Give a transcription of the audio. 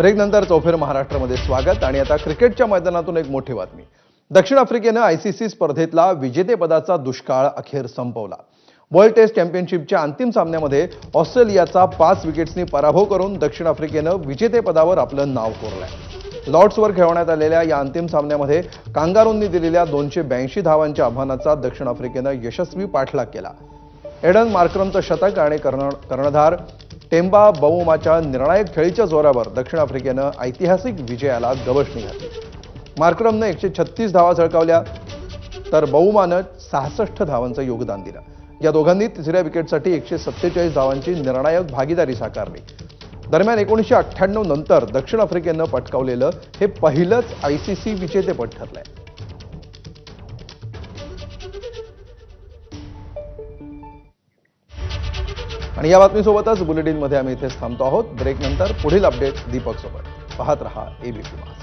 ब्रेकनंतर चौफेर महाराष्ट्रामध्ये स्वागत आणि आता क्रिकेटच्या मैदानातून एक मोठी बातमी. दक्षिण आफ्रिकेनं आयसीसी स्पर्धेतला विजेतेपदाचा दुष्काळ अखेर संपवला. वर्ल्ड टेस्ट चॅम्पियनशिपच्या अंतिम सामन्यामध्ये ऑस्ट्रेलियाचा पाच विकेट्सनी पराभव करून दक्षिण आफ्रिकेनं विजेतेपदावर आपलं नाव कोरलंय. लॉर्ड्सवर खेळवण्यात आलेल्या या अंतिम सामन्यामध्ये कांगारूंनी दिलेल्या दोनशे ब्याऐंशी धावांच्या आव्हानाचा दक्षिण आफ्रिकेनं यशस्वी पाठलाग केला. एडन मार्क्रमचं शतक आणि कर्ण कर्णधार टेम्बा बवोमाच्या निर्णायक खेळीच्या जोरावर दक्षिण आफ्रिकेनं ऐतिहासिक विजयाला गवसणी घातली मार्क्रमनं एकशे छत्तीस धावा झळकावल्या तर बवुमानं सहासष्ट धावांचं योगदान दिलं. या दोघांनी तिसऱ्या विकेटसाठी एकशे सत्तेचाळीस धावांची निर्णायक भागीदारी साकारली. दरम्यान एकोणीसशे अठ्ठ्याण्णव नंतर दक्षिण आफ्रिकेनं पटकावलेलं हे पहिलंच आयसीसी विजेतेपद ठरलंय. आणि या बातमीसोबतच बुलेटिनमध्ये आम्ही इथेच थांबतो आहोत. ब्रेकनंतर पुढील अपडेट दीपक सोबत पाहत रहा एबीपी माझा